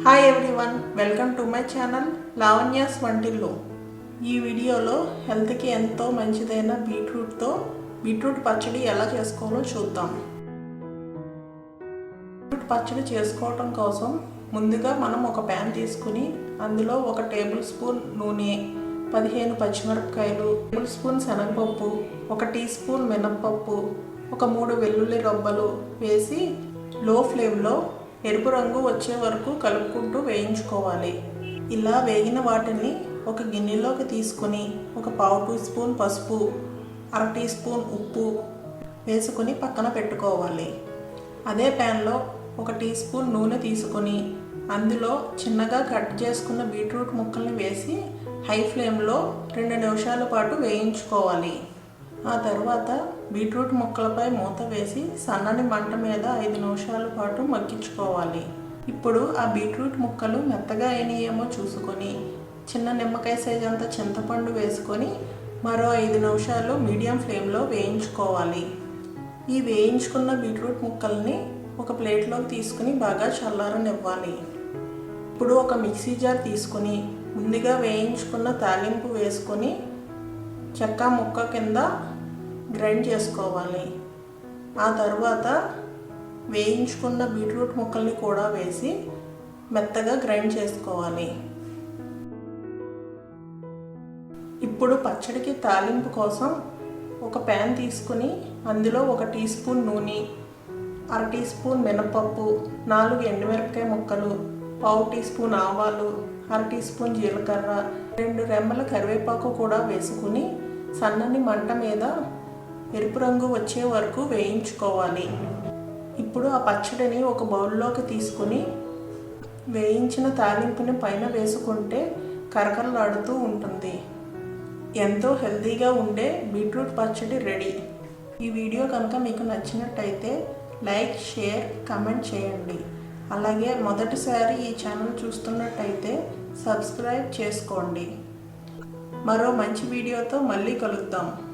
Hi everyone welcome to my channel Lavanya's వంటిల్లు ఈ వీడియోలో హెల్త్కి ఎంతో మంచిదైన బీట్రూట్తో బీట్రూట్ పచ్చడి ఎలా చేసుకోవాలో చూద్దాం. బీట్రూట్ పచ్చడి చేసుకోవటం కోసం ముందుగా మనం ఒక ప్యాన్ తీసుకుని అందులో ఒక టేబుల్ స్పూన్ నూనె పదిహేను పచ్చిమిరపకాయలు టేబుల్ స్పూన్ శనగపప్పు ఒక టీ స్పూన్ మినప్పప్పు ఒక మూడు వెల్లుల్లి రొబ్బలు వేసి లో ఫ్లేమ్లో ఎరుపు రంగు వచ్చే వరకు కలుపుకుంటూ వేయించుకోవాలి. ఇలా వేగిన వాటిని ఒక గిన్నెలోకి తీసుకొని ఒక పావు టీ స్పూన్ పసుపు అర టీ స్పూన్ ఉప్పు వేసుకొని పక్కన పెట్టుకోవాలి. అదే ప్యాన్లో ఒక టీ స్పూన్ నూనె తీసుకొని అందులో చిన్నగా కట్ చేసుకున్న బీట్రూట్ ముక్కల్ని వేసి హై ఫ్లేమ్లో రెండు నిమిషాల పాటు వేయించుకోవాలి. ఆ తర్వాత బీట్రూట్ ముక్కలపై మూత వేసి సన్నని మంట మీద ఐదు నిమిషాల పాటు మగ్గించుకోవాలి. ఇప్పుడు ఆ బీట్రూట్ ముక్కలు మెత్తగా అయినాయేమో చూసుకొని చిన్న నిమ్మకాయ సైజ్ అంత చింతపండు వేసుకొని మరో ఐదు నిమిషాలు మీడియం ఫ్లేమ్లో వేయించుకోవాలి. ఈ వేయించుకున్న బీట్రూట్ ముక్కల్ని ఒక ప్లేట్లోకి తీసుకుని బాగా చల్లారనివ్వాలి. ఇప్పుడు ఒక మిక్సీ జార్ తీసుకొని ముందుగా వేయించుకున్న తాలింపు వేసుకొని చెక్క ముక్క కింద గ్రైండ్ చేసుకోవాలి. ఆ తర్వాత వేయించుకున్న బీట్రూట్ ముక్కల్ని కూడా వేసి మెత్తగా గ్రైండ్ చేసుకోవాలి. ఇప్పుడు పచ్చడికి తాలింపు కోసం ఒక ప్యాన్ తీసుకుని అందులో ఒక టీ స్పూన్ నూనె అర టీ స్పూన్ మినపప్పు నాలుగు ఎండుమిరపకాయ ముక్కలు పావు టీ స్పూన్ ఆవాలు అర టీ స్పూన్ జీలకర్ర రెండు రెమ్మల కరివేపాకు కూడా వేసుకుని సన్నని మంట మీద ఎరుపు రంగు వచ్చే వరకు వేయించుకోవాలి. ఇప్పుడు ఆ పచ్చడిని ఒక బౌల్లోకి తీసుకుని వేయించిన తాలింపుని పైన వేసుకుంటే కరకరలాడుతూ ఉంటుంది. ఎంతో హెల్తీగా ఉండే బీట్రూట్ పచ్చడి రెడీ. ఈ వీడియో కనుక మీకు నచ్చినట్టయితే లైక్ షేర్ కమెంట్ చేయండి. అలాగే మొదటిసారి ఈ ఛానల్ చూస్తున్నట్టయితే సబ్స్క్రైబ్ చేసుకోండి. మరో మంచి వీడియోతో మళ్ళీ కలుద్దాం.